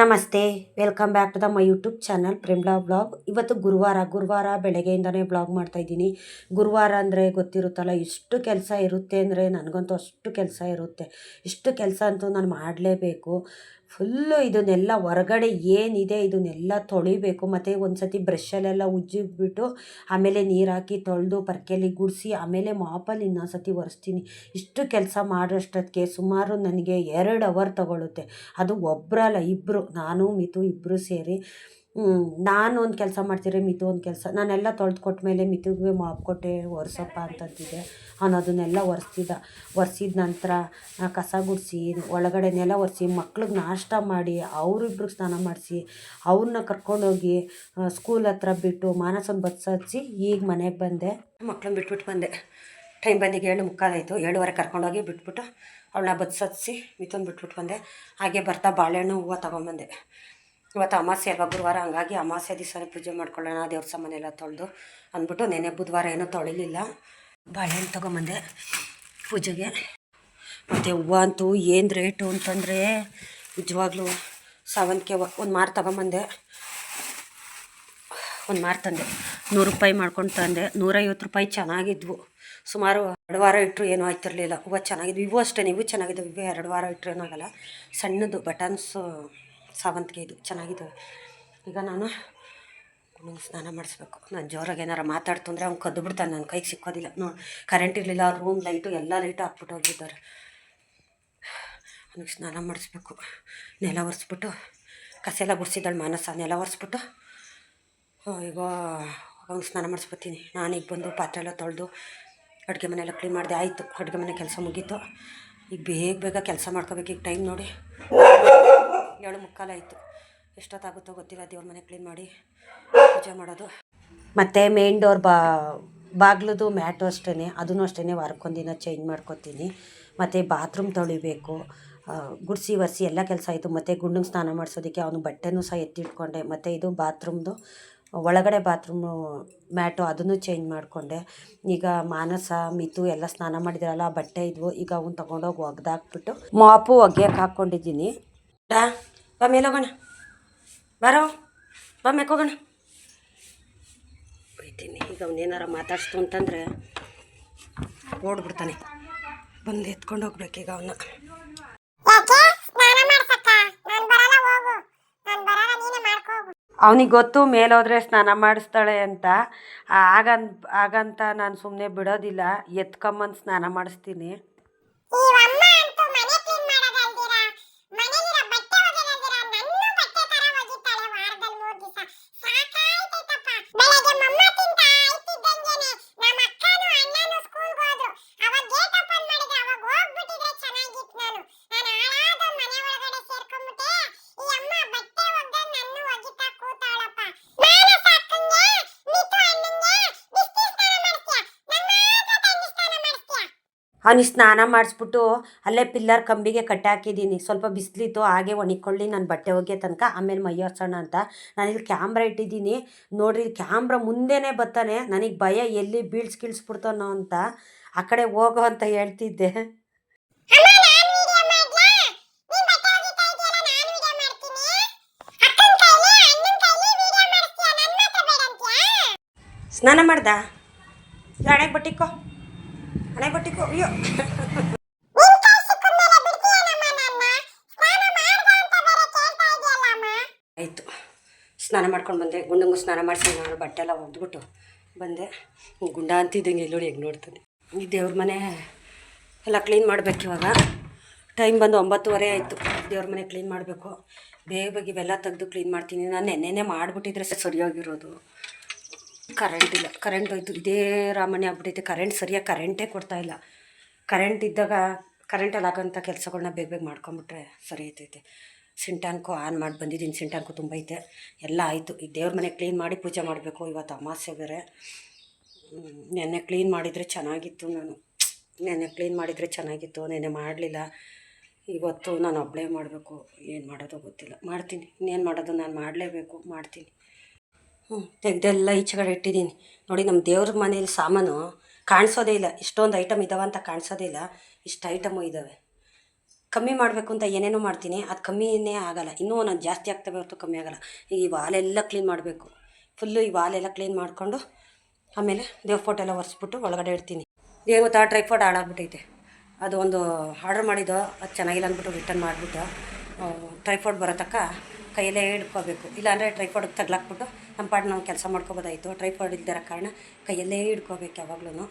ನಮಸ್ತೆ welcome back to the my YouTube channel Premla blog ಇವತ್ತು ಗುರುವಾರ ಗುರುವಾರ ಬೆಳಗ್ಗೆಯಿಂದನೇ ಬ್ಲಾಗ್ ಮಾಡ್ತಾಯಿದ್ದೀನಿ ಗುರುವಾರ ಅಂದರೆ ಗೊತ್ತಿರುತ್ತಲ್ಲ, ಇಷ್ಟು ಕೆಲಸ ಇರುತ್ತೆ ಅಂದರೆ ನನಗಂತೂ ಅಷ್ಟು ಕೆಲಸ ಇರುತ್ತೆ. ಇಷ್ಟು ಕೆಲಸ ಅಂತೂ ನಾನು ಮಾಡಲೇಬೇಕು. ಫುಲ್ಲು ಇದನ್ನೆಲ್ಲ ಹೊರಗಡೆ ಏನಿದೆ ಇದನ್ನೆಲ್ಲ ತೊಳಿಬೇಕು, ಮತ್ತು ಒಂದು ಸತಿ ಬ್ರಷಲ್ಲೆಲ್ಲ ಉಜ್ಜಿಬಿಟ್ಟು ಆಮೇಲೆ ನೀರು ಹಾಕಿ ತೊಳೆದು ಪರ್ಕೆಯಲ್ಲಿ ಗುಡಿಸಿ, ಆಮೇಲೆ ಮಾಪಲ್ಲಿ ಇನ್ನೊಂದು ಸತಿ ಒರೆಸ್ತೀನಿ. ಇಷ್ಟು ಕೆಲಸ ಮಾಡೋಷ್ಟೊತ್ತಿಗೆ ಸುಮಾರು ನನಗೆ ಎರಡು ಅವರ್ ತಗೊಳ್ಳುತ್ತೆ ಅದು ಒಬ್ಬರಲ್ಲ ಇಬ್ಬರು ನಾನು ಮಿತು ಇಬ್ಬರು ಸೇರಿ. ನಾನು ಒಂದು ಕೆಲಸ ಮಾಡ್ತಿದ್ರೆ ಮಿತು ಒಂದು ಕೆಲಸ. ನಾನೆಲ್ಲ ತೊಳೆದು ಕೊಟ್ಟ ಮೇಲೆ ಮಿತುಗೆ ಮಾಪ್ ಕೊಟ್ಟೆ, ಒರೆಸಪ್ಪ ಅಂತಂತಿದ್ದೆ. ಅವನು ಅದನ್ನೆಲ್ಲ ಒರೆಸ್ತಿದ್ದ. ಒರೆಸಿದ ನಂತರ ಕಸ ಗುಡಿಸಿ, ಒಳಗಡೆನೆಲ್ಲ ನೆಲ ಒರೆಸಿ, ಮಕ್ಳಿಗೆ ನಾಷ್ಟ ಮಾಡಿ, ಅವರಿಬ್ರಿಗೆ ಸ್ನಾನ ಮಾಡಿಸಿ ಅವ್ರನ್ನ ಕರ್ಕೊಂಡೋಗಿ ಸ್ಕೂಲ್ ಹತ್ರ ಬಿಟ್ಟು ಮಾನಸನ ಬಸ್ ಈಗ ಮನೆಗೆ ಬಂದೆ. ಮಕ್ಳನ್ನ ಬಿಟ್ಬಿಟ್ಟು ಬಂದೆ. ಟೈಮ್ ಬಂದಿಗೆ ಏಳು ಮುಕ್ಕಾಲಾಯಿತು ಏಳುವರೆ ಕರ್ಕೊಂಡೋಗಿ ಬಿಟ್ಬಿಟ್ಟು ಅವಳನ್ನ ಬಸ್ ಹತ್ಸಿ ಬಿಟ್ಬಿಟ್ಟು ಬಂದೆ. ಹಾಗೆ ಬರ್ತಾ ಬಾಳೆಹಣ್ಣು ಹೂವು ತೊಗೊಂಬಂದೆ. ಇವತ್ತು ಅಮಾವಾಸ್ಯೆ ಅಲ್ವಾ? ಗುರುವಾರ ಹಂಗಾಗಿ ಅಮಾವಾಸ್ಯೆ ದಿವಸನೇ ಪೂಜೆ ಮಾಡ್ಕೊಳ್ಳೋಣ, ದೇವ್ರ ಸಾಮಾನೆಲ್ಲ ತೊಳೆದು ಅಂದ್ಬಿಟ್ಟು ನೆನೆ ಬುಧವಾರ ಏನೂ ತೊಳಿಲಿಲ್ಲ. ಬಾಳೆಹಣ್ಣು ತೊಗೊಂಬಂದೆ ಪೂಜೆಗೆ. ಮತ್ತು ಹೂವು ಅಂತೂ ಏನು ರೇಟು ಅಂತಂದರೆ ನಿಜವಾಗ್ಲೂ ಸಾವಂತಿಗೆ ಒಂದು ಮಾರು ತೊಗೊಂಬಂದೆ. ಒಂದು ಮಾರು ತಂದೆ. ನೂರು ರೂಪಾಯಿ ಮಾಡ್ಕೊಂಡು ತಂದೆ. ನೂರೈವತ್ತು ರೂಪಾಯಿ ಚೆನ್ನಾಗಿದ್ವು. ಸುಮಾರು ಎರಡು ವಾರ ಇಟ್ಟರು ಏನೂ ಆಯ್ತಿರಲಿಲ್ಲ ಹೂವು ಚೆನ್ನಾಗಿದ್ವು. ಇವು ಅಷ್ಟೇ ನೀವು ಚೆನ್ನಾಗಿದ್ದವು. ಇವು ಎರಡು ವಾರ ಇಟ್ಟರು ಏನಾಗಲ್ಲ ಸಣ್ಣದು, ಬಟನ್ಸು ಸಾವಂತಿಗೆ ಇದು ಚೆನ್ನಾಗಿದ್ದಾವೆ. ಈಗ ನಾನು ಅವ್ನಿಗೆ ಸ್ನಾನ ಮಾಡಿಸ್ಬೇಕು. ನಾನು ಜೋರಾಗಿ ಏನಾರು ಮಾತಾಡ್ತು ಅಂದರೆ ಅವ್ನು ಕದ್ದು ಬಿಡ್ತಾನೆ, ನನ್ನ ಕೈಗೆ ಸಿಕ್ಕೋದಿಲ್ಲ. ನೋಡಿ ಕರೆಂಟ್ ಇರಲಿಲ್ಲ ರೂಮ್ ಲೈಟು ಎಲ್ಲ ಲೈಟು ಹಾಕ್ಬಿಟ್ಟು ಹೋಗಿದ್ದಾರೆ. ಅವ್ನಿಗೆ ಸ್ನಾನ ಮಾಡಿಸ್ಬೇಕು. ನೆಲ ಒರೆಸ್ಬಿಟ್ಟು, ಕಸ ಎಲ್ಲ ಗುಡಿಸಿದ್ದಾಳೆ ಮಾನಸ, ನೆಲ ಒರೆಸ್ಬಿಟ್ಟು. ಈಗ ಅವ್ನು ಸ್ನಾನ ಮಾಡಿಸ್ಬಿಡ್ತೀನಿ. ನಾನೀಗ ಬಂದು ಪಾತ್ರೆ ಎಲ್ಲ ತೊಳೆದು ಅಡುಗೆ ಮನೆಯೆಲ್ಲ ಕ್ಲೀನ್ ಮಾಡಿದೆ, ಆಯಿತು. ಅಡುಗೆ ಮನೆ ಕೆಲಸ ಮುಗೀತು. ಈಗ ಬೇಗ ಬೇಗ ಕೆಲಸ ಮಾಡ್ಕೋಬೇಕು, ಈಗ ಟೈಮ್ ನೋಡಿ. ಏಳು ಮುಕ್ಕಾಲಾಯಿತು. ಎಷ್ಟೊತ್ತಾಗುತ್ತೋ ಗೊತ್ತಿಲ್ಲ. ದೇವ್ರ ಮನೆ ಕ್ಲೀನ್ ಮಾಡಿ ಪೂಜೆ ಮಾಡೋದು. ಮತ್ತು ಮೇನ್ ಡೋರ್ ಬಾ ಬಾಗ್ಲದು ಮ್ಯಾಟು ಅಷ್ಟೇ ಅದನ್ನು ಅಷ್ಟೇ ವಾರಕ್ಕೊಂದಿನ ಚೇಂಜ್ ಮಾಡ್ಕೊತೀನಿ. ಮತ್ತು ಬಾತ್ರೂಮ್ ತೊಳಿಬೇಕು. ಗುಡಿಸಿ ಒರೆಸಿ ಎಲ್ಲ ಕೆಲಸ ಆಯಿತು. ಮತ್ತು ಗುಂಡು ಸ್ನಾನ ಮಾಡಿಸೋದಕ್ಕೆ ಅವನು ಬಟ್ಟೆನೂ ಸಹ ಎತ್ತಿಟ್ಕೊಂಡೆ. ಮತ್ತು ಇದು ಬಾತ್ರೂಮ್ದು ಒಳಗಡೆ ಬಾತ್ರೂಮು ಮ್ಯಾಟು ಅದನ್ನು ಚೇಂಜ್ ಮಾಡಿಕೊಂಡೆ. ಈಗ ಮಾನಸ ಮಿತು ಎಲ್ಲ ಸ್ನಾನ ಮಾಡಿದ್ರಲ್ಲ ಆ ಬಟ್ಟೆ ಇದ್ವು. ಈಗ ಅವನು ತೊಗೊಂಡೋಗಿ ಒಗ್ದಾಕ್ಬಿಟ್ಟು ಮಾಪು ಒಗ್ಯಕ್ಕೆ ಹಾಕ್ಕೊಂಡಿದ್ದೀನಿ ಬಾ ಮೇಲೆ ಹೋಗೋಣ ಬಾರೋ ಬಾ ಮೇಕೋಗೋಣ ಬೈತೀನಿ ಈಗ ಅವನೇನಾರ ಮಾತಾಡ್ಸ್ತು ಅಂತಂದರೆ ಓಡ್ಬಿಡ್ತಾನೆ ಬಂದು ಎತ್ಕೊಂಡು ಹೋಗ್ಬೇಕೀಗ ಅವನ್ನ ಅವನಿಗೆ ಗೊತ್ತು ಮೇಲೋದ್ರೆ ಸ್ನಾನ ಮಾಡಿಸ್ತಾಳೆ ಅಂತ. ಆಗನ್ ಆಗಂತ ನಾನು ಸುಮ್ಮನೆ ಬಿಡೋದಿಲ್ಲ. ಎತ್ಕೊಂಬಂದು ಸ್ನಾನ ಮಾಡಿಸ್ತೀನಿ ಈ ಅಮ್ಮ ಅಂತೂ ಮನೆ ಕ್ಲೀನ್ ಮಾಡೋದಲ್ದಿರ ಮನೆಗಿರೋ ಬಟ್ಟೆ ಒಗೆದಲ್ದಿರ ನನ್ನ ಬಟ್ಟೆ ತರ ಒಗಿತಾಳೆ ವಾರದಲ್ಲಿ ಮೂರ್ ದಿವಸ ಸಾಕಾಯ್ತೈತಪ್ಪ ಬೆಳಗ್ಗೆ ಮಮ್ಮ ತಿಂತ ಆಯ್ತಿದ್ದಂಗೆನೆ ನಮ್ಮ ಅಕ್ಕನು ಅಣ್ಣನು ಸ್ಕೂಲ್ಗೆ ಹೋದ್ರು ಅವಾಗ ಗೇಟ್ ಓಪನ್ ಮಾಡಿದ್ರೆ ಅವಾಗ ಹೋಗ್ಬಿಟ್ಟಿದ್ರೆ ಚೆನ್ನಾಗಿತ್ತು ನಾನು ನಾನು ಹಾಳಾದ ಮನೆ ಒಳಗಡೆ ಸೇರ್ಕೊಂಡ್ಬಿಟ್ಟೆ ಈ ಅಮ್ಮ ಬಟ್ಟೆ ಒಗ್ದ ನನ್ನ ಒಗಿತಾ ಕೂತಾಳಪ್ಪ ಮಾನಸ ಅಕ್ಕಂಗೆ ಮಿತು ಅಣ್ಣಂಗೆ ಬಿಸ್ತಿ ಸ್ನಾನ ಮಾಡಿಸ್ತೀಯ ನನ್ನ ಮಾತ್ರ ತಂಗಿ ಸ್ನಾನ ಮಾಡಿಸ್ತೀಯ ಅವನಿಗೆ ಸ್ನಾನ ಮಾಡಿಸ್ಬಿಟ್ಟು ಅಲ್ಲೇ ಪಿಲ್ಲರ್ ಕಂಬಿಗೆ ಕಟ್ಟಾಕಿದ್ದೀನಿ. ಸ್ವಲ್ಪ ಬಿಸಿಲಿತ್ತು ಹಾಗೆ ಒಣಕೊಳ್ಳಿ ನಾನು ಬಟ್ಟೆ ಹೋಗಿ ತನಕ. ಆಮೇಲೆ ಮೈ ಒರ್ಸೋಣ ಅಂತ. ನಾನಿಲ್ಲಿ ಕ್ಯಾಮ್ರಾ ಇಟ್ಟಿದ್ದೀನಿ. ನೋಡ್ರಿ ಕ್ಯಾಮ್ರಾ ಮುಂದೆನೇ ಬರ್ತಾನೆ ನನಗೆ ಭಯ ಎಲ್ಲಿ ಬೀಳ್ಸ್ ಕೀಳ್ಸ್ಬಿಡ್ತಾನೋ ಅಂತ. ಆ ಕಡೆ ಹೋಗೋ ಅಂತ ಹೇಳ್ತಿದ್ದೆ. ಸ್ನಾನ ಮಾಡ್ದ? ಹಣೆಗೆ ಬಟ್ಟಿಕೋ ಹಣೆಗೆ ಬಟ್ಟಿಕೋ ಅಯ್ಯೋ. ಆಯಿತು. ಸ್ನಾನ ಮಾಡ್ಕೊಂಡು ಬಂದೆ. ಗುಂಡಂಗು ಸ್ನಾನ ಮಾಡಿಸಿ, ನಾನು ಬಟ್ಟೆ ಎಲ್ಲ ಒಗೆದ್ಬಿಟ್ಟು ಬಂದೆ. ಗುಂಡ ಅಂತಿದ್ದಂಗೆ ಎಲ್ಲೋಡಿ ಹೆಂಗೆ ನೋಡ್ತಾನೆ ಈ ದೇವ್ರ ಮನೆ ಎಲ್ಲ ಕ್ಲೀನ್ ಮಾಡಬೇಕು ಇವಾಗ. ಟೈಮ್ ಬಂದು ಒಂಬತ್ತುವರೆ ಆಯಿತು. ದೇವ್ರ ಮನೆ ಕ್ಲೀನ್ ಮಾಡಬೇಕು. ಬೇಗ ಬೇಗ ಇವೆಲ್ಲ ತೆಗೆದು ಕ್ಲೀನ್ ಮಾಡ್ತೀನಿ. ನಾನು ನೆನ್ನೆನೇ ಮಾಡಿಬಿಟ್ಟಿದ್ರೆ ಸರಿಯಾಗಿರೋದು. ಕರೆಂಟ್ ಇಲ್ಲ. ಕರೆಂಟ್ ಹೋಯ್ತು. ಇದೇ ರಾಮಣಿ ಆಗ್ಬಿಟ್ಟೈತೆ ಕರೆಂಟ್ ಸರಿಯಾಗಿ ಕರೆಂಟೇ ಕೊಡ್ತಾ ಇಲ್ಲ. ಕರೆಂಟ್ ಇದ್ದಾಗ ಕರೆಂಟಲ್ಲಿ ಆಗೋಂಥ ಕೆಲಸಗಳನ್ನ ಬೇಗ ಬೇಗ ಮಾಡ್ಕೊಂಬಿಟ್ರೆ ಸರಿ ಐತೈತೆ ಸಿಂಟ್ಯಾಂಕು ಆನ್ ಮಾಡಿ ಬಂದಿದ್ದೀನಿ. ಸಿಂಟಾಂಕು ತುಂಬ ಐತೆ. ಎಲ್ಲ ಆಯಿತು. ಈಗ ದೇವ್ರ ಮನೆ ಕ್ಲೀನ್ ಮಾಡಿ ಪೂಜೆ ಮಾಡಬೇಕು. ಇವತ್ತು ಅಮಾಸ್ಯೆ ಬೇರೆ. ನೆನ್ನೆ ಕ್ಲೀನ್ ಮಾಡಿದರೆ ಚೆನ್ನಾಗಿತ್ತು ನಾನು. ನೆನ್ನೆ ಕ್ಲೀನ್ ಮಾಡಿದರೆ ಚೆನ್ನಾಗಿತ್ತು. ನೆನ್ನೆ ಮಾಡಲಿಲ್ಲ. ಇವತ್ತು ನಾನು ಒಬ್ಬಳೇ ಮಾಡಬೇಕು. ಏನು ಮಾಡೋದೋ ಗೊತ್ತಿಲ್ಲ. ಮಾಡ್ತೀನಿ. ಇನ್ನೇನು ಮಾಡೋದು ನಾನು ಮಾಡಲೇಬೇಕು. ಮಾಡ್ತೀನಿ. ಹ್ಞೂ ತೆಗೆದೆಲ್ಲ ಈಚೆಗಡೆ ಇಟ್ಟಿದ್ದೀನಿ. ನೋಡಿ, ನಮ್ಮ ದೇವ್ರ ಮನೇಲಿ ಸಾಮಾನು ಕಾಣಿಸೋದೇ ಇಲ್ಲ. ಇಷ್ಟೊಂದು ಐಟಮ್ ಇದ್ದಾವೆ ಅಂತ ಕಾಣಿಸೋದೇ ಇಲ್ಲ. ಇಷ್ಟು ಐಟಮು ಇದ್ದಾವೆ ಕಮ್ಮಿ ಮಾಡಬೇಕು ಅಂತ ಏನೇನೋ ಮಾಡ್ತೀನಿ. ಅದು ಕಮ್ಮಿನೇ ಆಗಲ್ಲ. ಇನ್ನೂ ನಾನು ಜಾಸ್ತಿ ಆಗ್ತವೆ ಹೊರತು ಕಮ್ಮಿ ಆಗಲ್ಲ. ಈ ವಾಲೆಲ್ಲ ಕ್ಲೀನ್ ಮಾಡಬೇಕು. ಫುಲ್ಲು ಈ ವಾಲೆಲ್ಲ ಕ್ಲೀನ್ ಮಾಡಿಕೊಂಡು ಆಮೇಲೆ ದೇವ್ರ ಫೋಟೋ ಎಲ್ಲ ಒರೆಸ್ಬಿಟ್ಟು ಒಳಗಡೆ ಇಡ್ತೀನಿ. ಏನು ಗೊತ್ತಾ? ಫೋಟ ಹಾಳಾಗ್ಬಿಟ್ಟೈತೆ ಅದು ಒಂದು ಆರ್ಡ್ರ್ ಮಾಡಿದ್ದು. ಅದು ಚೆನ್ನಾಗಿಲ್ಲ ಅಂದ್ಬಿಟ್ಟು ರಿಟರ್ನ್ ಮಾಡಿಬಿಟ್ಟು ಟ್ರೈಫೋಡ್ ಬರೋ ತಕ್ಕ ಕೈಯಲ್ಲೇ ಹಿಡ್ಕೋಬೇಕು. ಇಲ್ಲಾಂದರೆ ಟ್ರೈಫೋಡಿಗೆ ತಗ್ಲಾಕ್ಬಿಟ್ಟು ನಮ್ಮ ಪಾಡು ನಾವು ಕೆಲಸ ಮಾಡ್ಕೋಬೋದಾಯಿತು. ಟ್ರೈಫೋಡ್ ಇಲ್ದಿರೋ ಕಾರಣ ಕೈಯಲ್ಲೇ ಹಿಡ್ಕೋಬೇಕು ಯಾವಾಗ್ಲೂ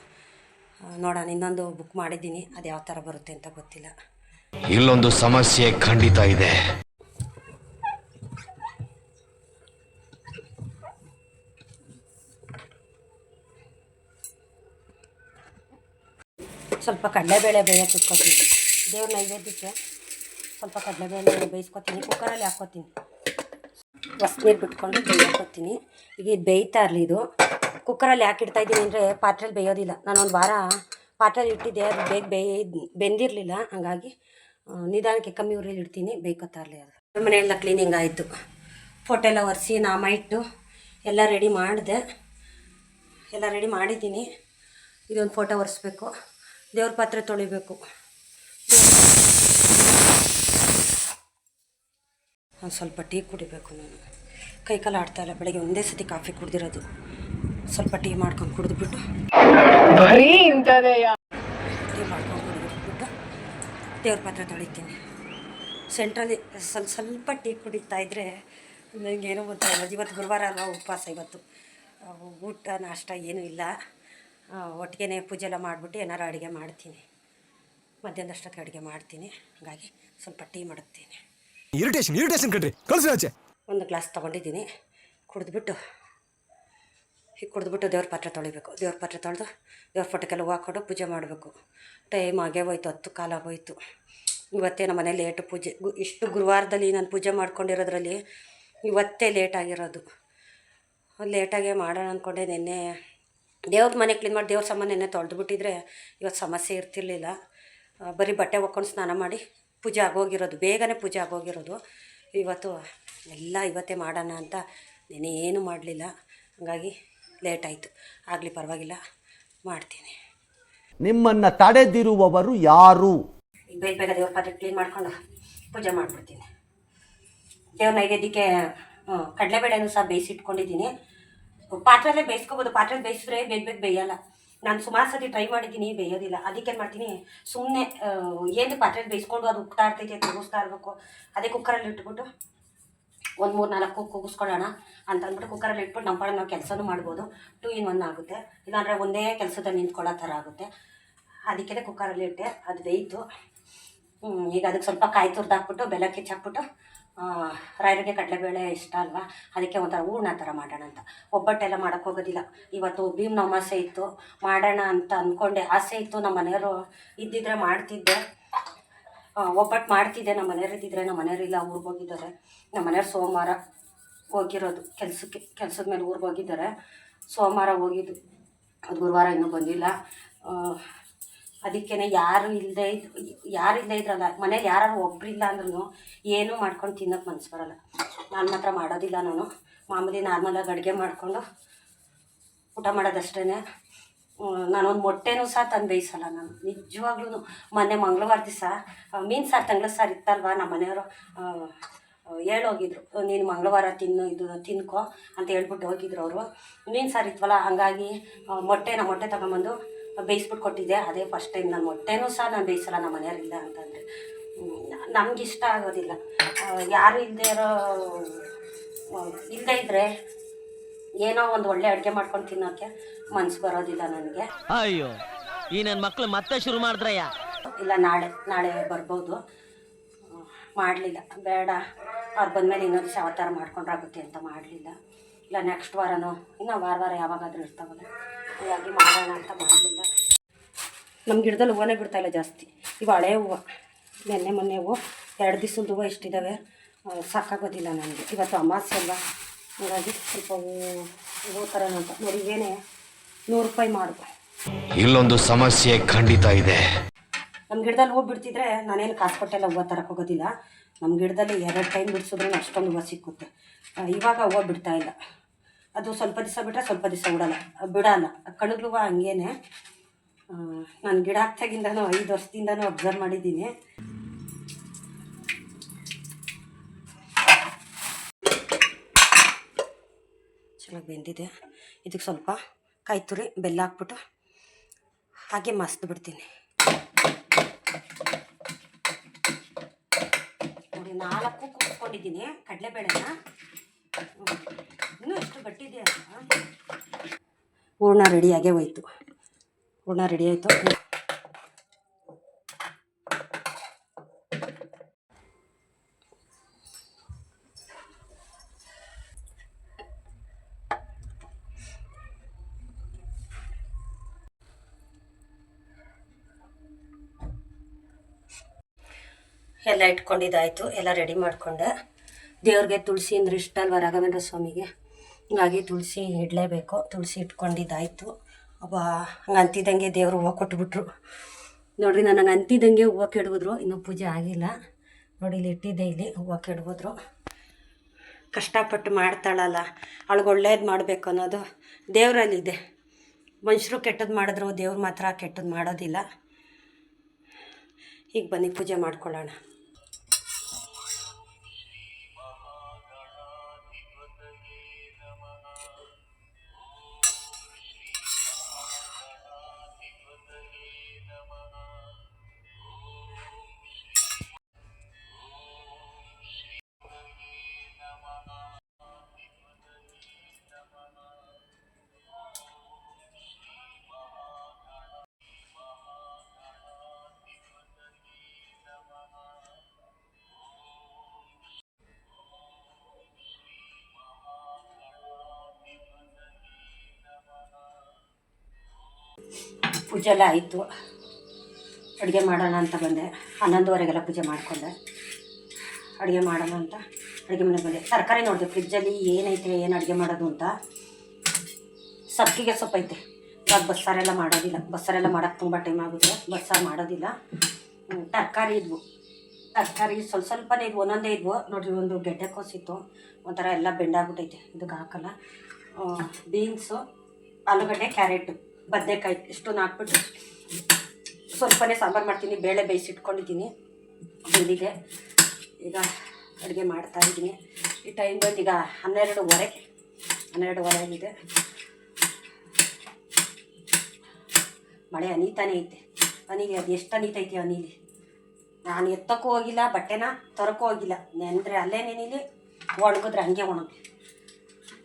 ನೋಡೋಣ ಇನ್ನೊಂದು ಬುಕ್ ಮಾಡಿದ್ದೀನಿ. ಅದು ಯಾವ ಥರ ಬರುತ್ತೆ ಅಂತ ಗೊತ್ತಿಲ್ಲ. ಇಲ್ಲೊಂದು ಸಮಸ್ಯೆ ಖಂಡಿತ ಇದೆ. ಸ್ವಲ್ಪ ಕಡಲೆಬೇಳೆ ಬೇಯಕ್ಕೆ ಇಟ್ಕೊತೀನಿ ದೇವ್ರ ನೈವೇದ್ಯಕ್ಕೆ ಸ್ವಲ್ಪ ಕಡಲೆಬೇಳೆ ಬೇಯಿಸ್ಕೊತೀನಿ, ಕುಕ್ಕರಲ್ಲಿ ಹಾಕ್ಕೊತೀನಿ. ನೀರು ಬಿಟ್ಕೊಂಡು ಬೇಯಿಸ್ಕೊತೀನಿ ಈಗ ಇದು ಬೇಯ್ತಾ ಇರಲಿ ಇದು. ಕುಕ್ಕರಲ್ಲಿ ಯಾಕೆ ಇಡ್ತಾ ಇದ್ದೀನಿ ಅಂದರೆ ಪಾತ್ರೆಲಿ ಬೇಯೋದಿಲ್ಲ. ನಾನು ಒಂದು ವಾರ ಪಾತ್ರೆಲಿ ಇಟ್ಟಿದ್ದೆ, ಅದು ಬೇಗ ಬೇಯ್, ಬೆಂದಿರಲಿಲ್ಲ. ಹಂಗಾಗಿ ನಿಧಾನಕ್ಕೆ ಕಮ್ಮಿ ಊರಲ್ಲಿ ಇಡ್ತೀನಿ, ಬೇಯ್ಕೊತಾ ಇರಲಿ ಅದು. ಮನೆಯೆಲ್ಲ ಕ್ಲೀನಿಂಗ್ ಆಯಿತು. ಫೋಟೋ ಎಲ್ಲ ಒರೆಸಿ, ನಾಮ ಇಟ್ಟು ಎಲ್ಲ ರೆಡಿ ಮಾಡಿದೆ. ಎಲ್ಲ ರೆಡಿ ಮಾಡಿದ್ದೀನಿ. ಇದೊಂದು ಫೋಟೋ ಒರೆಸ್ಬೇಕು. ದೇವ್ರ ಪಾತ್ರೆ ತೊಳಿಬೇಕು. ಒಂದು ಸ್ವಲ್ಪ ಟೀ ಕುಡಿಬೇಕು ನಾನು. ಕೈ ಕಾಲು ಆಡ್ತಾ ಇಲ್ಲ ಬೆಳಗ್ಗೆ ಒಂದೇ ಸತಿ ಕಾಫಿ ಕುಡ್ದಿರೋದು. ಸ್ವಲ್ಪ ಟೀ ಮಾಡ್ಕೊಂಡು ಕುಡಿದ್ಬಿಟ್ಟು. ಟೀ ಮಾಡ್ಕೊಂಡು ಕುಡಿದ್ಬಿಟ್ಟು ದೇವ್ರ ಪಾತ್ರೆ ತೊಳಿತೀನಿ. ಸೆಂಟ್ರಲ್ಲಿ ಸ್ವಲ್ಪ ಸ್ವಲ್ಪ ಟೀ ಕುಡಿತಾ ಇದ್ದರೆ ನನಗೇನೋ ಗೊತ್ತಾಯಿಲ್ಲ ಇವತ್ತು ಗುರುವಾರ ಅಲ್ವಾ ಉಪವಾಸ ಇವತ್ತು. ಊಟ ನಾಷ್ಟ ಏನೂ ಇಲ್ಲ. ಒಟ್ಟಿಗೆನೇ ಒಟ್ಟಿಗೆ ಪೂಜೆ ಎಲ್ಲ ಮಾಡಿಬಿಟ್ಟು ಏನಾರು ಅಡುಗೆ ಮಾಡ್ತೀನಿ. ಮಧ್ಯಾಹ್ನದಷ್ಟೊತ್ತಿಗೆ ಅಡುಗೆ ಮಾಡ್ತೀನಿ. ಹಾಗಾಗಿ ಸ್ವಲ್ಪ ಟೀ ಮಾಡುತ್ತೀನಿ. ಇರಿಟೇಷನ್ ಇರಿಟೇಷನ್ ಕಣ್ರಿ. ಕಳಿಸ್ರಿ ಆಚೆ. ಒಂದು ಗ್ಲಾಸ್ ತೊಗೊಂಡಿದ್ದೀನಿ. ಕುಡಿದ್ಬಿಟ್ಟು, ಹೀಗೆ ಕುಡಿದ್ಬಿಟ್ಟು ದೇವ್ರ ಪಾತ್ರೆ ತೊಳಿಬೇಕು. ದೇವ್ರ ಪಾತ್ರೆ ತೊಳೆದು ದೇವ್ರ ಫೋಟೋಕ್ಕೆಲ್ಲ ಹೂವು ಪೂಜೆ ಮಾಡಬೇಕು. ಟೈಮ್ ಆಗೇ ಹೋಯ್ತು ಹತ್ತು ಕಾಲ ಹೋಯ್ತು ಇವತ್ತೇ ನಮ್ಮ ಮನೆ ಲೇಟು ಪೂಜೆ. ಇಷ್ಟು ಗುರುವಾರದಲ್ಲಿ ನಾನು ಪೂಜೆ ಮಾಡ್ಕೊಂಡಿರೋದ್ರಲ್ಲಿ ಇವತ್ತೇ ಲೇಟ್ ಆಗಿರೋದು. ಲೇಟಾಗೆ ಮಾಡೋಣ ಅಂದ್ಕೊಂಡೆ ನಿನ್ನೆ. ದೇವ್ರ ಮನೆ ಕ್ಲೀನ್ ಮಾಡಿ, ದೇವ್ರ ಸಾಮಾನು ನೆನ್ನೆ ತೊಳೆದ್ಬಿಟ್ಟಿದ್ರೆ ಇವತ್ತು ಸಮಸ್ಯೆ ಇರ್ತಿರ್ಲಿಲ್ಲ. ಬರೀ ಬಟ್ಟೆ ಒಕ್ಕೊಂಡು ಸ್ನಾನ ಮಾಡಿ ಪೂಜೆ ಆಗೋಗಿರೋದು ಬೇಗನೆ ಪೂಜೆ ಆಗೋಗಿರೋದು ಇವತ್ತು ಎಲ್ಲ ಇವತ್ತೇ ಮಾಡೋಣ ಅಂತ ನೆನೆ ಏನೂ ಮಾಡಲಿಲ್ಲ. ಹಾಗಾಗಿ ಲೇಟ್ ಆಯಿತು. ಆಗಲಿ ಪರವಾಗಿಲ್ಲ ಮಾಡ್ತೀನಿ. ನಿಮ್ಮನ್ನು ತಡೆದಿರುವವರು ಯಾರು? ಈಗ ಬೇಗ ಬೇಗ ದೇವ್ರ ಪಾತ್ರೆ ಕ್ಲೀನ್ ಮಾಡ್ಕೊಂಡು ಪೂಜೆ ಮಾಡಿಬಿಡ್ತೀನಿ. ದೇವ್ರ ನೈವೇದ್ಯಕ್ಕೆ ಕಡಲೆಬೇಳೆನೂ ಸಹ ಬೇಯಿಸಿಟ್ಕೊಂಡಿದ್ದೀನಿ. ಪಾತ್ರೆಲ್ಲೇ ಬೇಯಿಸ್ಕೋಬೋದು. ಪಾತ್ರೆ ಬೇಯಿಸಿದ್ರೆ ಬೇಗ ಬೇಗ ಬೇಯಲ್ಲ. ನಾನು ಸುಮಾರು ಸತಿ ಟ್ರೈ ಮಾಡಿದ್ದೀನಿ, ಬೇಯೋದಿಲ್ಲ. ಅದಕ್ಕೆ ಏನು ಮಾಡ್ತೀನಿ ಸುಮ್ಮನೆ ಏನು ಪಾತ್ರೆಲಿ ಬೇಯಿಸ್ಕೊಂಡು ಅದು ಉಕ್ತಾ ಇರ್ತೈತೆ ತಿರುಗಿಸ್ತಾ ಇರಬೇಕು. ಅದೇ ಕುಕ್ಕರಲ್ಲಿ ಇಟ್ಬಿಟ್ಟು ಒಂದು ಮೂರು ನಾಲ್ಕು ಕೂಗಿಸ್ಕೊಳ್ಳೋಣ ಅಂತ ಅಂದ್ಬಿಟ್ಟು ಕುಕ್ಕರಲ್ಲಿ ಇಟ್ಬಿಟ್ಟು ನಮ್ಮ ನಾವು ಕೆಲಸನೂ ಮಾಡ್ಬೋದು. ಟೂ ಇನ್ ಒನ್ ಆಗುತ್ತೆ. ಇಲ್ಲಾಂದರೆ ಒಂದೇ ಕೆಲಸದಲ್ಲಿ ನಿಂತ್ಕೊಳ್ಳೋ ಥರ ಆಗುತ್ತೆ. ಅದಕ್ಕೆ ಕುಕ್ಕರಲ್ಲಿ ಇಟ್ಟೆ, ಅದು ಬೇಯಿತು. ಈಗ ಅದಕ್ಕೆ ಸ್ವಲ್ಪ ಕಾಯಿ ತುರ್ದು ಹಾಕ್ಬಿಟ್ಟು, ಬೆಲ್ಲ ಕಿಚ್ಚಾಕ್ಬಿಟ್ಟು ರಾಯರಿಗೆ ಕಡಲೆಬೇಳೆ ಇಷ್ಟ ಅಲ್ವಾ? ಅದಕ್ಕೆ ಒಂಥರ ಹೂರ್ಣ ಥರ ಮಾಡೋಣ ಅಂತ. ಒಬ್ಬಟ್ಟೆಲ್ಲ ಮಾಡೋಕ್ಕೆ ಹೋಗೋದಿಲ್ಲ. ಇವತ್ತು ಭೀಮ್ ಅಮಾಸೆ ಇತ್ತು. ಮಾಡೋಣ ಅಂತ ಅಂದ್ಕೊಂಡೆ ಆಸೆ ಇತ್ತು ನಮ್ಮ ಮನೆಯವರು ಇದ್ದಿದ್ರೆ ಮಾಡ್ತಿದ್ದೆ. ಒಬ್ಬಟ್ಟು ಮಾಡ್ತಿದ್ದೆ. ನಮ್ಮ ಮನೆಯವ್ರು ಇದ್ದಿದ್ರೆ ನಮ್ಮ ಇಲ್ಲ, ಊರಿಗೆ ಹೋಗಿದ್ದಾರೆ. ನಮ್ಮ ಮನೆಯವ್ರು ಸೋಮವಾರ ಹೋಗಿರೋದು ಕೆಲಸಕ್ಕೆ. ಕೆಲಸದ ಮೇಲೆ ಊರಿಗೆ ಹೋಗಿದ್ದಾರೆ. ಸೋಮವಾರ ಹೋಗಿದ್ದು. ಅದು ಗುರುವಾರ ಇನ್ನೂ ಬಂದಿಲ್ಲ. ಅದಕ್ಕೇ ಯಾರು ಇಲ್ಲದೆ ಇದ್ದು ಯಾರು ಇಲ್ಲದೆ ಇದ್ರಲ್ಲ, ಮನೇಲಿ ಯಾರು ಒಬ್ಬರಿಲ್ಲ ಅಂದ್ರೂ ಏನೂ ಮಾಡ್ಕೊಂಡು ತಿನ್ನೋಕೆ ಮನ್ಸು ಬರಲ್ಲ. ನಾನು ಮಾತ್ರ ಮಾಡೋದಿಲ್ಲ ನಾನು. ಮಾಮೂಲಿ ನಾರ್ಮಲಾಗಿ ಅಡುಗೆ ಮಾಡಿಕೊಂಡು ಊಟ ಮಾಡೋದಷ್ಟೇ ನಾನೊಂದು ಮೊಟ್ಟೆನೂ ಸಹ ತಂದು ಬೇಯಿಸಲ್ಲ ನಾನು. ನಿಜವಾಗ್ಲೂ ಮೊನ್ನೆ ಮಂಗಳವಾರ ದಿವಸ ಮೀನು ಸಾರು ತಂಗ್ಳ ಸಾರು ಇತ್ತಲ್ವ ನಮ್ಮ ಮನೆಯವರು? ಹೇಳೋಗಿದ್ರು. ನೀನು ಮಂಗಳವಾರ ತಿನ್ನು, ಇದು ತಿನ್ಕೋ ಅಂತ ಹೇಳ್ಬಿಟ್ಟು ಹೋಗಿದ್ರು ಅವರು. ಮೀನು ಸಾರು ಇತ್ತವಲ್ಲ ಹಾಗಾಗಿ ಮೊಟ್ಟೆನ ಮೊಟ್ಟೆ ತಗೊಂಬಂದು ಬೇಯಿಸ್ಬಿಟ್ಟು ಕೊಟ್ಟಿದ್ದೆ. ಅದೇ ಫಸ್ಟ್ ಟೈಮ್ ನಾನು ಮೊಟ್ಟೆನೂ ಸಹ ನಾನು ಬೇಯಿಸಲ್ಲ ನಮ್ಮ ಮನೆಯವ್ರಿಲ್ಲ ಅಂತಂದರೆ ನಮ್ಗೆ ಇಷ್ಟ ಆಗೋದಿಲ್ಲ. ಯಾರು ಇಲ್ಲದೆ ಇರೋ ಇಲ್ಲದೇ ಇದ್ದರೆ ಏನೋ ಒಂದು ಒಳ್ಳೆ ಅಡುಗೆ ಮಾಡ್ಕೊಂಡು ತಿನ್ನೋಕ್ಕೆ ಮನ್ಸು ಬರೋದಿಲ್ಲ ನನಗೆ. ಅಯ್ಯೋ ಈ ನನ್ನ ಮಕ್ಳು ಮತ್ತೆ ಶುರು ಮಾಡಿದ್ರಯ್ಯ? ಇಲ್ಲ ನಾಳೆ ನಾಳೆ ಬರ್ಬೋದು. ಮಾಡಲಿಲ್ಲ. ಬೇಡ ಅವ್ರು ಬಂದಮೇಲೆ ಇನ್ನೊಂದು ದಿವಸ ಅವತಾರ ಮಾಡ್ಕೊಂಡ್ರಾಗುತ್ತೆ ಅಂತ ಮಾಡಲಿಲ್ಲ. ಇಲ್ಲ ನೆಕ್ಸ್ಟ್ ವಾರನೋ ಇನ್ನು ವಾರ ವಾರ ಯಾವಾಗಾದರೂ ಇರ್ತಾವಲ್ಲ. ಹೀಗಾಗಿ ಮಾಡೋಣ ಅಂತ ಮಾಡಲಿಲ್ಲ. ನಮ್ಮ ಗಿಡದಲ್ಲಿ ಹೂವನೇ ಬಿಡ್ತಾ ಇಲ್ಲ ಜಾಸ್ತಿ. ಇವು ಹಳೆ ಹೂವು. ನೆನ್ನೆ ಮೊನ್ನೆ ಹೂವು. ಎರಡು ದಿವಸದ ಹೂವು ಎಷ್ಟಿದ್ದಾವೆ ಆ, ಸಾಕಾಗೋದಿಲ್ಲ ನನಗೆ. ಇವತ್ತು ಅಮಾಸೆ ಅಲ್ವಾ? ಹಾಗಾಗಿ ಸ್ವಲ್ಪ ಹೂವು ಹೂವು ಥರ ಅಂತ. ನೋಡಿ ಏನೇ ನೂರು ರೂಪಾಯಿ ಮಾಡಿದೆ ಇಲ್ಲೊಂದು ಸಮಸ್ಯೆ ಖಂಡಿತ ಇದೆ. ನಮ್ಮ ಗಿಡದಲ್ಲಿ ಹೂವು ಬಿಡ್ತಿದ್ರೆ ನಾನೇನು ಕಾಸು ಕೊಟ್ಟೆಲ್ಲ ಹೂವು ತರಕ್ಕೆ ಹೋಗೋದಿಲ್ಲ. ನಮ್ಮ ಗಿಡದಲ್ಲಿ ಎರಡು ಟೈಮ್ ಬಿಡಿಸಿದ್ರೂ ಅಷ್ಟೊಂದು ಹೂವು ಸಿಕ್ಕುತ್ತೆ. ಇವಾಗ ಹೂವು ಬಿಡ್ತಾ ಇಲ್ಲ. ಅದು ಸ್ವಲ್ಪ ದಿವಸ ಬಿಟ್ಟರೆ ಸ್ವಲ್ಪ ದಿವಸ ಬಿಡಲ್ಲ ಬಿಡಲ್ಲ. ಕಣದ ಹೂವು ಹಂಗೇನೆ. ನಾನು ಗಿಡ ಹಾಕ್ದಾಗಿಂದನೂ ಐದು ವರ್ಷದಿಂದನೂ ಅಬ್ಸರ್ವ್ ಮಾಡಿದ್ದೀನಿ. ಚಲೋ ಬೆಂದಿದೆ. ಇದಕ್ಕೆ ಸ್ವಲ್ಪ ಕಾಯಿ ತುರಿ, ಬೆಲ್ಲ ಹಾಕ್ಬಿಟ್ಟು ಹಾಗೆ ಮಸ್ದು ಬಿಡ್ತೀನಿ. ನೋಡಿ, ನಾಲ್ಕು ಕೂತ್ಕೊಂಡಿದ್ದೀನಿ ಕಡಲೆಬೇಳೆನ. ಇನ್ನೂ ಎಷ್ಟು ಬಟ್ಟಿದೆಯಲ್ಲ? ಹೂರ್ಣ ರೆಡಿಯಾಗೇ ಹೋಯ್ತು. ಹೂರ್ಣ ರೆಡಿ ಆಯಿತು. ಎಲ್ಲ ಇಟ್ಕೊಂಡಿದ್ದಾಯಿತು, ಎಲ್ಲ ರೆಡಿ ಮಾಡಿಕೊಂಡೆ. ದೇವ್ರಿಗೆ ತುಳಸಿ ಅಂದ್ರೆ ಇಷ್ಟ ಅಲ್ವ ರಾಘವೇಂದ್ರ ಸ್ವಾಮಿಗೆ? ಹೀಗಾಗಿ ತುಳಸಿ ಇಡಲೇಬೇಕು, ತುಳಸಿ ಇಟ್ಕೊಂಡಿದ್ದಾಯಿತು. ಅಬ್ಬ, ಹಂಗೆ ಅಂತಿದ್ದಂಗೆ ದೇವರು ಹೂವು ಕೊಟ್ಬಿಟ್ರು. ನೋಡ್ರಿ ನನಗೆ ಅಂತಿದ್ದಂಗೆ ಹೂವು ಕೆಡವಿದ್ರು ಇನ್ನೂ ಪೂಜೆ ಆಗಿಲ್ಲ. ನೋಡಿ, ಇಲ್ಲಿ ಇಟ್ಟಿದ್ದೆ ಇಲ್ಲಿ ಹೂವು ಕೆಡವಿದ್ರು ಕಷ್ಟಪಟ್ಟು ಮಾಡ್ತಾಳಲ್ಲ ಅವಳಿಗೆ ಒಳ್ಳೇದು ಮಾಡಬೇಕು ಅನ್ನೋದು ದೇವರಲ್ಲಿದೆ. ಮನುಷ್ಯರು ಕೆಟ್ಟದ್ದು ಮಾಡಿದ್ರು, ದೇವ್ರು ಮಾತ್ರ ಕೆಟ್ಟದ್ದು ಮಾಡೋದಿಲ್ಲ. ಈಗ ಬನ್ನಿ, ಪೂಜೆ ಮಾಡ್ಕೊಳ್ಳೋಣ. ಪೂಜೆ ಎಲ್ಲ ಆಯಿತು. ಅಡುಗೆ ಮಾಡೋಣ ಅಂತ ಬಂದೆ. ಹನ್ನೊಂದುವರೆಗೆಲ್ಲ ಪೂಜೆ ಮಾಡಿಕೊಂಡೆ. ಅಡುಗೆ ಮಾಡೋಣ ಅಂತ ಅಡುಗೆ ಮನೆಗೆ ಬಂದೆ. ತರಕಾರಿ ನೋಡಿದೆ, ಫ್ರಿಜ್ಜಲ್ಲಿ ಏನೈತೆ, ಏನು ಅಡುಗೆ ಮಾಡೋದು ಅಂತ. ಸಬ್ಕಿಗೆ ಐತೆ. ಇವಾಗ ಬಸ್ಸಾರೆಲ್ಲ ಮಾಡೋದಿಲ್ಲ. ಬಸ್ಸಾರೆಲ್ಲ ಮಾಡೋಕ್ಕೆ ತುಂಬ ಟೈಮ್ ಆಗುತ್ತೆ. ಬಸ್ಸಾರು ಮಾಡೋದಿಲ್ಲ. ತರಕಾರಿ ಇದ್ವು. ತರಕಾರಿ ಸ್ವಲ್ಪ ಸ್ವಲ್ಪನೇ ಇದ್ವು, ಒಂದೊಂದೇ ಇದ್ವು. ನೋಡಿರಿ, ಒಂದು ಗೆಡ್ಡೆಕೋಸಿತ್ತು ಒಂಥರ ಎಲ್ಲ ಬೆಂಡಾಗ್ಬಿಟ್ಟೈತೆ. ಇದಕ್ಕೆ ಹಾಕಲ್ಲ. ಬೀನ್ಸು ಆಲೂಗಡ್ಡೆ, ಕ್ಯಾರೆಟು. ಬದನೆಕಾಯಿ ಇಷ್ಟೊಂದು ಹಾಕ್ಬಿಟ್ಟು ಸ್ವಲ್ಪನೇ ಸಾಂಬಾರು ಮಾಡ್ತೀನಿ, ಬೇಳೆ ಬೇಯಿಸಿಟ್ಕೊಂಡಿದ್ದೀನಿ ಬೆಂದಿದೆ ಈಗ ಅಡುಗೆ ಮಾಡ್ತಾ ಇದ್ದೀನಿ. ಈ ಟೈಮ್ ಬಂದು ಈಗ ಹನ್ನೆರಡುವರೆ ಹನ್ನೆರಡುವರೆ ಆಗಿದೆ. ಮಳೆ ಅನೀತಾನೇ ಐತೆ. ಅನಿಲಿ ಅದು ಎಷ್ಟು ಅನೀತೈತಿ ಅನಿಲಿ ನಾನು ಎತ್ತಕ್ಕೂ ಹೋಗಿಲ್ಲ, ಬಟ್ಟೆನ ತರಕ್ಕೂ ಹೋಗಿಲ್ಲ. ನೆನೆದ್ರೆ ಅಲ್ಲೇ ನೆನಿಲಿ ಒಣಗಿದ್ರೆ ಹಂಗೆ ಒಣಗಿ.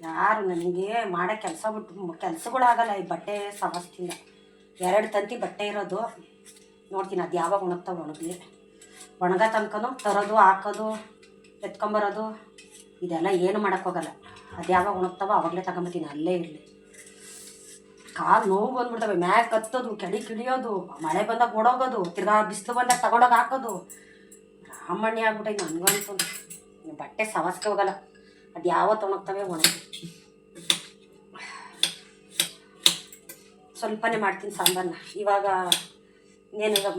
ಯಾರು ನನಗೆ ಮಾಡೋ ಕೆಲಸ ಬಿಟ್ಟು ಕೆಲಸಗಳಾಗಲ್ಲ ಈ ಬಟ್ಟೆ ಸಮಸ್ತಿಂದ. ಎರಡು ತಂತಿ ಬಟ್ಟೆ ಇರೋದು. ನೋಡ್ತೀನಿ ಅದು ಯಾವಾಗ ಒಣಗ್ತಾವೆ ಒಣಗಲಿ. ಒಣಗ ತನಕನೂ ತರೋದು, ಹಾಕೋದು, ಎತ್ಕೊಂಬರೋದು, ಇದೆಲ್ಲ ಏನು ಮಾಡೋಕ್ಕೋಗಲ್ಲ ಅದು ಯಾವಾಗ ಒಣಗ್ತಾವ ಅವಾಗಲೇ ತಗೊಂಬತ್ತೀನಿ, ಅಲ್ಲೇ ಇರಲಿ. ಕಾಲು ನೋವು ಬಂದ್ಬಿಡ್ತವೆ, ಮ್ಯಾಗ ಕತ್ತೋದು ಕೆಡಿ ಕಿಳಿಯೋದು, ಮಳೆ ಬಂದಾಗ ಓಡೋಗೋದು, ತಿರ್ಗಾ ಬಿಸಿಲು ಬಂದಾಗ ತಗೊಂಡೋಗಿ ಹಾಕೋದು. ರಾಮಣ್ಯ ಆಗ್ಬಿಟ್ಟೈತೆ ನನಗಂತೂ. ಬಟ್ಟೆ ಸವಸ್ಕೋಗಲ್ಲ ಅದು ಯಾವ ಒಣಗ್ತವೆ ಒಣಗಿ ಸ್ವಲ್ಪನೇ ಮಾಡ್ತೀನಿ ಸಾಂಬಾರನ್ನ ಇವಾಗ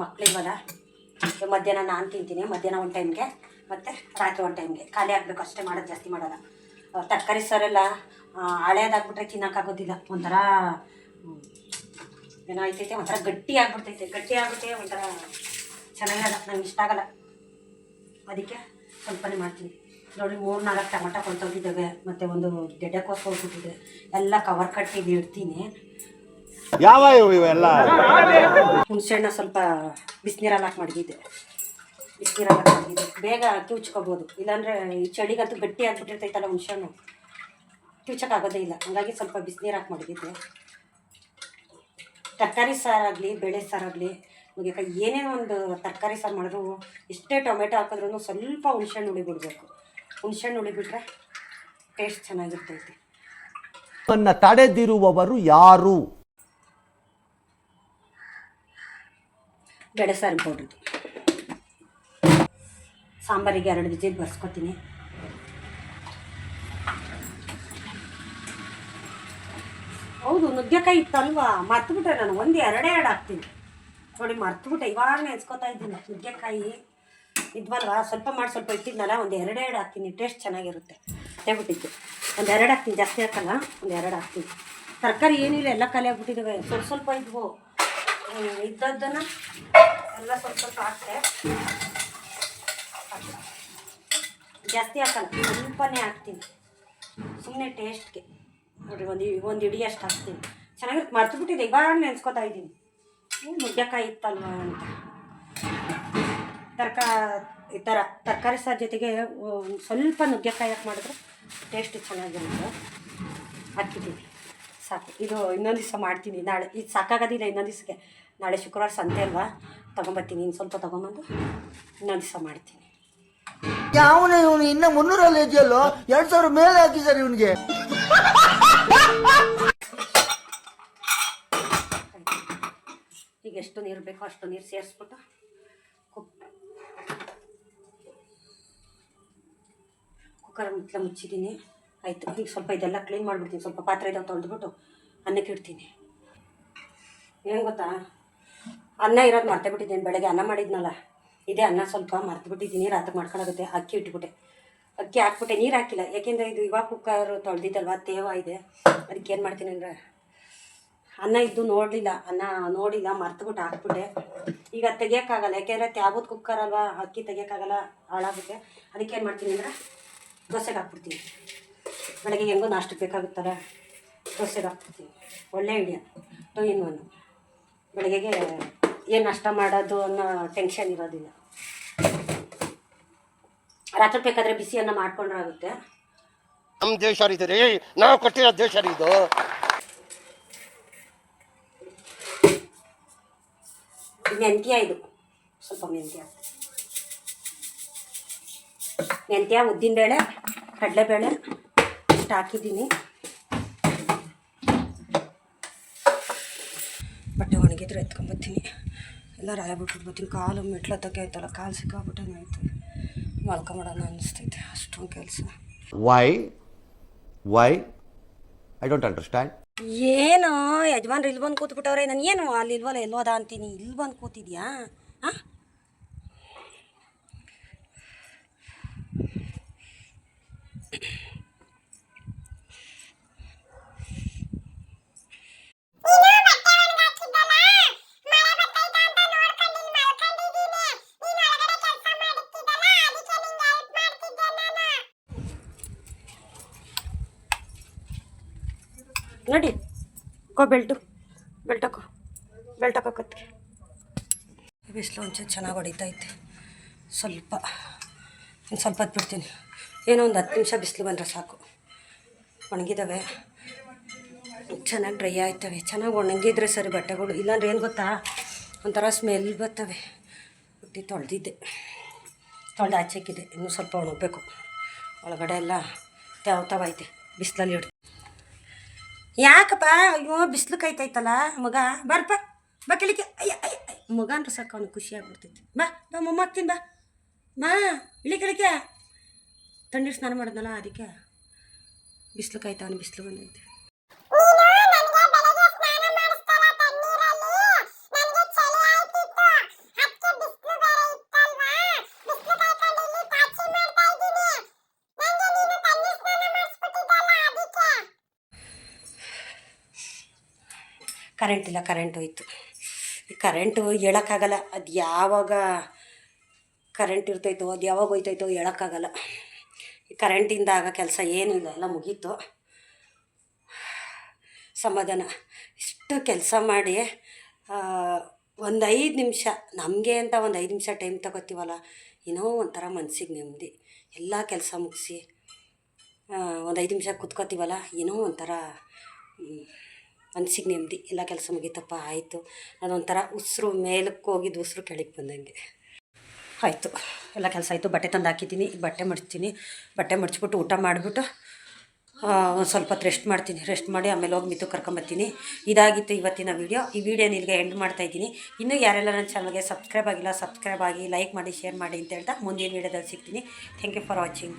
ಮಕ್ಳಿಲ್ವಲ್ಲ? ಇವಾಗ ಮಧ್ಯಾಹ್ನ ನಾನು ತಿಂತೀನಿ. ಮಧ್ಯಾಹ್ನ ಒಂದು ಟೈಮ್ಗೆ ಮತ್ತು ರಾತ್ರಿ ಒಂದು ಟೈಮ್ಗೆ ಖಾಲಿ ಆಗಬೇಕು. ಅಷ್ಟೇ ಮಾಡೋದು ಜಾಸ್ತಿ ಮಾಡೋಲ್ಲ. ತರಕಾರಿ ಸಾರೆಲ್ಲ ಹಳೇದಾಗ್ಬಿಟ್ರೆ ತಿನ್ನೋಕ್ಕಾಗೋದಿಲ್ಲ. ಒಂಥರ ಏನೋ ಒಂಥರ ಗಟ್ಟಿ ಆಗ್ಬಿಡ್ತೈತೆ. ಗಟ್ಟಿ ಆಗುತ್ತೆ. ಒಂಥರ ಚೆನ್ನಾಗಲ್ಲ ನಂಗೆ ಇಷ್ಟ ಆಗಲ್ಲ. ಅದಕ್ಕೆ ಸ್ವಲ್ಪನೇ ಮಾಡ್ತೀನಿ. ನೋಡಿ ಮೂರು ನಾಲ್ಕು ಟೊಮಟ ಕೊಂತೋಗಿದ್ದಾವೆ ಮತ್ತು ಒಂದು ಗೆಡ್ಡೆಕೋಸು ಹೋಗ್ಬಿಟ್ಟಿದೆ ಎಲ್ಲ ಕವರ್ ಕಟ್ಟಿ ಇಡ್ತೀನಿ. ಯಾವ ಇವೆಲ್ಲ? ಹುಣಸೆಹಣ್ಣ ಸ್ವಲ್ಪ ಬಿಸಿನೀರಲ್ಲಿ ಹಾಕಿ ಮಡಗಿದ್ದೆ ಬಿಸಿನೀರಲ್ಲಿ ಹಾಕಿ ಮಡಗಿದ್ದೆ ಬೇಗ ಕಿವುಚ್ಕೋಬೋದು ಇಲ್ಲಾಂದರೆ ಈ ಚಳಿಗಂತೂ ಗಟ್ಟಿ ಆಗಿಬಿಟ್ಟಿರ್ತೈತಲ್ಲ ಹುಣಸೆಹಣ್ಣು. ಕಿವುಚಕ್ಕಾಗೋದೇ ಇಲ್ಲ. ಹಂಗಾಗಿ ಸ್ವಲ್ಪ ಬಿಸಿನೀರು ಹಾಕಿ ಮಡಗಿದ್ದೆ ತರಕಾರಿ ಸಾರಾಗಲಿ ಬೇಳೆ ಸಾರಾಗಲಿ ನುಗ್ಗೆಕಾಯಿ ಏನೇ ಒಂದು ತರಕಾರಿ ಸಾರು ಮಾಡಿದ್ರು ಎಷ್ಟೇ ಟೊಮೆಟೊ ಹಾಕಿದ್ರೂ ಸ್ವಲ್ಪ ಹುಣಸೆಹಣ್ಣು ಹುಡಿ ಬಿಡಬೇಕು. ಹುಣಸೆಹಣ್ಣು ಹುಳಿ ಬಿಟ್ರೆ ಟೇಸ್ಟ್ ಚೆನ್ನಾಗಿರ್ತೈತಿ. ನಿಮ್ಮನ್ನ ತಡೆದಿರುವವರು ಯಾರು? ಬೆಳೆಸಾರು ಪೌಡ್ರದು ಸಾಂಬಾರಿಗೆ ಎರಡು ವಿಜಿಲ್ ಬರ್ಸ್ಕೊತೀನಿ. ಹೌದು ನುಗ್ಗೆಕಾಯಿ ಇತ್ತಲ್ವಾ? ಮರ್ತುಬಿಟ್ರೆ ನಾನು ಒಂದು ಎರಡೇ ಎರಡು ಹಾಕ್ತೀನಿ. ನೋಡಿ ಮರ್ತುಬಿಟ್ಟೆ. ಇವಾಗ ನೆನ್ಸ್ಕೊತಾ ಇದ್ದೀನಿ ನುಗ್ಗೆಕಾಯಿ. ಇದ್ವಲ್ವಾ? ಸ್ವಲ್ಪ ಮಾಡಿ, ಸ್ವಲ್ಪ ಇಟ್ಟಿದ್ನಲ್ಲ, ಒಂದು ಎರಡೇ ಎರಡು ಹಾಕ್ತೀನಿ. ಟೇಸ್ಟ್ ಚೆನ್ನಾಗಿರುತ್ತೆ. ಹೇಳ್ಬಿಟ್ಟಿದ್ದು. ಒಂದು ಎರಡು ಹಾಕ್ತೀನಿ. ಜಾಸ್ತಿ ಹಾಕಲ್ಲ? ಒಂದು ಎರಡು ಹಾಕ್ತೀನಿ. ತರಕಾರಿ ಏನಿಲ್ಲ, ಎಲ್ಲ ಖಾಲಿ ಆಗ್ಬಿಟ್ಟಿದ್ದಾವೆ ಸ್ವಲ್ಪ ಸ್ವಲ್ಪ ಇದ್ವು. ಇದ್ದದ್ದನ್ನು ಎಲ್ಲ ಸ್ವಲ್ಪ ಸ್ವಲ್ಪ ಹಾಕ್ತೆ. ಜಾಸ್ತಿ ಹಾಕಲ್ಲ, ಸ್ವಲ್ಪನೇ ಹಾಕ್ತೀನಿ. ಸುಮ್ಮನೆ ಟೇಸ್ಟ್ಗೆ ನೋಡಿರಿ, ಒಂದು ಒಂದು ಇಡಿ ಅಷ್ಟು ಹಾಕ್ತೀನಿ. ಚೆನ್ನಾಗಿರುತ್ತೆ. ಮರ್ತು ಬಿಟ್ಟಿದೆ ಇವಾಗ ನೆನ್ಸ್ಕೊತಾ ಇದ್ದೀನಿ. ಮುದ್ದೆಕಾಯಿ ಇತ್ತಲ್ವಾ ಅಂತ. ತರಕ ಈ ಥರ ತರಕಾರಿ ಸಾರು ಜೊತೆಗೆ ಸ್ವಲ್ಪ ನುಗ್ಗೆಕಾಯಿ ಹಾಕಿ ಮಾಡಿದ್ರೆ ಟೇಸ್ಟ್ ಚೆನ್ನಾಗಿರುತ್ತೆ. ಹಾಕಿದ್ದೀನಿ ಸಾಕು. ಇದು ಇನ್ನೊಂದು ದಿವಸ ಮಾಡ್ತೀನಿ. ನಾಳೆ ಇದು ಸಾಕಾಗೋದಿಲ್ಲ ಇನ್ನೊಂದು ದಿವಸಕ್ಕೆ. ನಾಳೆ ಶುಕ್ರವಾರ ಸಂತೆ ಅಲ್ವಾ? ತೊಗೊಂಬರ್ತೀನಿ ಇನ್ನು ಸ್ವಲ್ಪ ತೊಗೊಂಬಂದು ಇನ್ನೊಂದು ದಿವಸ ಮಾಡ್ತೀನಿ. ಯಾವನ ಇವನು? ಇನ್ನ ಮುನ್ನೂರಲ್ಲಿ ಇದೆಯಲ್ಲೋ? ಎರಡು ಸಾವಿರ ಮೇಲೆ ಹಾಕಿದ್ದಾರೆ ಇವನಿಗೆ. ಈಗ ಎಷ್ಟು ನೀರು ಬೇಕೋ ಅಷ್ಟು ನೀರು ಸೇರಿಸ್ಬಿಟ್ಟು ಕುಕ್ಕರ್ ಮುಚ್ಚಲ ಮುಚ್ಚಿದ್ದೀನಿ. ಆಯಿತು ಈಗ ಸ್ವಲ್ಪ ಇದೆಲ್ಲ ಕ್ಲೀನ್ ಮಾಡಿಬಿಡ್ತೀನಿ. ಸ್ವಲ್ಪ ಪಾತ್ರೆ ಇದಾವೆ ತೊಳೆದ್ಬಿಟ್ಟು ಅನ್ನಕ್ಕೆ ಇಡ್ತೀನಿ. ಏನು ಗೊತ್ತಾ? ಅನ್ನ ಇರೋದು ಮರ್ತೇ ಬಿಟ್ಟಿದ್ದೀನಿ. ಬೆಳಗ್ಗೆ ಅನ್ನ ಮಾಡಿದ್ನಲ್ಲ, ಇದೇ ಅನ್ನ ಸ್ವಲ್ಪ ಮರ್ತು ಬಿಟ್ಟಿದ್ದೀನಿ. ರಾತ್ರಿ ಮಾಡ್ಕೊಳ್ಳೋಗುತ್ತೆ ಅಕ್ಕಿ ಇಟ್ಬಿಟ್ಟೆ. ಅಕ್ಕಿ ಹಾಕ್ಬಿಟ್ಟೆ. ನೀರು ಹಾಕಿಲ್ಲ. ಯಾಕೆಂದರೆ ಇದು ಇವಾಗ ಕುಕ್ಕರ್ ತೊಳೆದಿದ್ದಲ್ವ? ತೇವ ಇದೆ. ಅದಕ್ಕೆ ಏನು ಮಾಡ್ತೀನಿ ಅಂದರೆ, ಅನ್ನ ಇದ್ದು ನೋಡಲಿಲ್ಲ. ಅನ್ನ ನೋಡಿಲ್ಲ. ಮರ್ತುಬಿಟ್ಟು ಹಾಕ್ಬಿಟ್ಟೆ. ಈಗ ತೆಗಿಯೋಕ್ಕಾಗಲ್ಲ. ಯಾಕೆಂದರೆ ತ್ಯಾಬದ ಕುಕ್ಕರ್ ಅಲ್ವಾ? ಅಕ್ಕಿ ತೆಗಿಯೋಕ್ಕಾಗಲ್ಲ. ಹಾಳಾಗುತ್ತೆ. ಅದಕ್ಕೆ ಏನು ಮಾಡ್ತೀನಿ ಅಂದರೆ ದೋಸೆಗೆ ಹಾಕ್ಬಿಡ್ತೀವಿ ಬೆಳಗ್ಗೆ ಹೆಂಗೋ ನಾಷ್ಟಕ್ಕೆ ಬೇಕಾಗುತ್ತಲ್ಲ ದೋಸೆಗೆ ಹಾಕ್ಬಿಡ್ತೀವಿ ಒಳ್ಳೆ ಐಡಿಯಾ ಟು ಇನ್ ಒನ್ ಬೆಳಗ್ಗೆಗೆ ಏನು ನಾಷ್ಟ ಮಾಡೋದು ಅನ್ನೋ ಟೆನ್ಷನ್ ಇರೋದಿಲ್ಲ. ರಾತ್ರಿ ಬೇಕಾದರೆ ಬಿಸಿಯನ್ನು ಮಾಡ್ಕೊಂಡ್ರೆ ಆಗುತ್ತೆ. ನಮ್ಮ ದೇಶ ಇದು ರೀ ನಾವು ಕೊಟ್ಟಿರೋ ದೇಶ ಇದು ಮೆಂತ್ಯ ಇದು. ಸ್ವಲ್ಪ ಮೆಂತ್ಯ. ಮೆಂತ್ಯ ಉದ್ದಿನಬೇಳೆ ಕಡಲೆಬೇಳೆ ಇಷ್ಟು ಹಾಕಿದ್ದೀನಿ. ಬಟ್ಟೆ ಒಣಗಿದ್ರೆ ಎತ್ಕೊಂಬತ್ತೀನಿ. ಎಲ್ಲ ರಾಯ ಬಿಟ್ಬಿಟ್ಟು ಬರ್ತೀನಿ. ಕಾಲು ಮೆಟ್ಲತ್ತಕ್ಕೆ ಆಯ್ತಲ್ಲ ಕಾಲು ಸಿಕ್ಕಾಬಿಟ್ಟೆ ಆಯ್ತು. ಮಲ್ಕೊಂಬಿಡೋಣ ಅನಿಸ್ತೈತೆ ಅಷ್ಟೊಂದು ಕೆಲಸ. Why why I don't understand ಏನೋ ಯಜಮಾನ್ರು ಇಲ್ಲಿ ಬಂದು ಕೂತ್ಬಿಟ್ಟವ್ರೆ ನಾನು ಏನು ಅಲ್ಲಿ ಇಲ್ವಲ್ಲ ಎಲ್ಲೋದ ಅಂತೀನಿ. ಇಲ್ಲಿ ಬಂದು ಕೂತಿದ್ಯಾ? ಹಾಂ ನೀನು ಬಟ್ಟೆ ಒಣಗಾಕಿದ್ದಲ್ಲ ಮಳೆ ಬರ್ತೈತ ಅಂತ ನೋಡ್ಕೊಂಡು ಇಲ್ಲಿ ಮಲ್ಕೊಂಡಿದ್ದೀನಿ ನೀನು ಒಳಗಡೆ ಕೆಲಸ ಮಾಡುತ್ತಿದ್ದಲ್ಲ ಅದಕ್ಕೆ ನಿಂಗೆ ಹೆಲ್ಪ್ ಮಾಡ್ತಿದ್ದೆ ನಾನು ನೋಡಿ ಕೋ ಬೆಲ್ಟು ಬೆಲ್ಟ್ ಹಾಕೋ ಬೆಲ್ಟ್ ಹಾಕೋಕತ್ತಿ ಬಿಸಿಲು ಒಂಚೂರು ಚೆನ್ನಾಗಿ ಹೊಡಿತೈತೆ ಸ್ವಲ್ಪ ಇನ್ನು ಸ್ವಲ್ಪ ಹೊತ್ತು ಬಿಡ್ತೀನಿ ಏನೋ ಒಂದು ಹತ್ತು ನಿಮಿಷ ಬಿಸಿಲು ಬಂದರೆ ಸಾಕು. ಒಣಗಿದ್ದಾವೆ ಚೆನ್ನಾಗಿ ಡ್ರೈ ಆಯ್ತವೆ. ಚೆನ್ನಾಗಿ ಒಣಗಿದ್ರೆ ಸರಿ ಬಟ್ಟೆಗಳು. ಇಲ್ಲಾಂದ್ರೆ ಏನು ಗೊತ್ತಾ? ಒಂಥರ ಸ್ಮೆಲ್ ಬರ್ತವೆ. ಬುಟ್ಟಿ ತೊಳೆದಿದ್ದೆ. ತೊಳೆದು ಆಚೆಕ್ಕಿದೆ ಇನ್ನೂ ಸ್ವಲ್ಪ ಒಣಗಬೇಕು. ಒಳಗಡೆ ಎಲ್ಲ ತಾವ್ ತಾವ್ ಐತೆ. ಬಿಸಿಲಲ್ಲಿ ಇಡ್ತೀನಿ ಯಾಕಪ್ಪ? ಅಯ್ಯೋ, ಬಿಸಿಲು ಕೈತೈತಲ್ಲ? ಮಗ, ಬರ್ಪ. ಬಾ ಕೆಳಿಕೆ ಅಯ್ಯ ಅಯ್ಯ. ಮಗ ಅಂದ್ರೆ ಸಾಕು, ಅವ್ನಿಗೆ ಖುಷಿ ಆಗ್ಬಿಡ್ತೈತಿ. ಬಾ ಬಾ ಮೊಮ್ಮ ಹಾಕ್ತೀನಿ ಬಾ. ಮಾ, ಇಳಿ ತಣ್ಣೀರು ಸ್ನಾನ ಮಾಡಿದ್ನಲ್ಲ ಅದಕ್ಕೆ ಬಿಸಿಲು ಕಾಯ್ತಾವನು ಬಿಸಿಲು ಬಂದೈತೆ. ಕರೆಂಟ್ ಇಲ್ಲ, ಕರೆಂಟ್ ಹೋಯ್ತು. ಈ ಕರೆಂಟು ಹೇಳೋಕ್ಕಾಗಲ್ಲ. ಅದು ಯಾವಾಗ ಕರೆಂಟ್ ಇರ್ತೈತೋ ಅದು ಯಾವಾಗ ಹೋಯ್ತೈತೋ ಹೇಳೋಕ್ಕಾಗಲ್ಲ. ಕರೆಂಟಿಂದ ಆಗ ಕೆಲಸ ಏನು ಇಲ್ಲ ಎಲ್ಲ ಮುಗೀತು. ಸಮಾಧಾನ. ಇಷ್ಟು ಕೆಲಸ ಮಾಡಿ ಒಂದು ಐದು ನಿಮಿಷ, ನಮಗೆ ಅಂತ ಒಂದು ಐದು ನಿಮಿಷ ಟೈಮ್ ತಗೋತೀವಲ್ಲ, ಏನೋ ಒಂಥರ ಮನಸ್ಸಿಗೆ ನೆಮ್ಮದಿ. ಎಲ್ಲ ಕೆಲಸ ಮುಗಿಸಿ ಒಂದು ಐದು ನಿಮಿಷ ಕುತ್ಕೋತೀವಲ್ಲ, ಏನೋ ಒಂಥರ ಮನಸ್ಸಿಗೆ ಮನ್ಸಿಗೆ ನೆಮ್ಮದಿ. ಎಲ್ಲ ಕೆಲಸ ಮುಗೀತಪ್ಪ, ಆಯಿತು. ಅದೊಂಥರ ಉಸಿರು ಮೇಲಕ್ಕೆ ಹೋಗಿದ್ದು ಉಸಿರು ಕೆಳಗೆ ಬಂದಂಗೆ. ಆಯಿತು. ಎಲ್ಲ ಕೆಲಸ ಆಯಿತು. ಬಟ್ಟೆ ತಂದು ಹಾಕಿದ್ದೀನಿ. ಬಟ್ಟೆ ಮಡ್ತೀನಿ ಬಟ್ಟೆ ಮಡ್ಚ್ಬಿಟ್ಟು ಊಟ ಮಾಡಿಬಿಟ್ಟು ಒಂದು ಸ್ವಲ್ಪ ಹೊತ್ತು ರೆಸ್ಟ್ ಮಾಡ್ತೀನಿ. ರೆಸ್ಟ್ ಮಾಡಿ ಆಮೇಲೆ ಹೋಗಿ ಮಿತು ಕರ್ಕೊಂಬತ್ತೀನಿ ಇದಾಗಿತ್ತು ಇವತ್ತಿನ ವೀಡಿಯೋ ಈ ವಿಡಿಯೋ ಇಲ್ಲಿಗೆ ಎಂಡ್ ಮಾಡ್ತಾ ಇದ್ದೀನಿ. ಇನ್ನೂ ಯಾರೆಲ್ಲ ನನ್ನ ಚಾನಲ್ಗೆ ಸಬ್ಸ್ಕ್ರೈಬ್ ಆಗಿಲ್ಲ ಸಬ್ಸ್ಕ್ರೈಬ್ ಆಗಿ ಲೈಕ್ ಮಾಡಿ ಶೇರ್ ಮಾಡಿ ಅಂತ ಹೇಳ್ತಾ ಮುಂದಿನ ವೀಡಿಯೋದಲ್ಲಿ ಸಿಗ್ತೀನಿ. Thank you for watching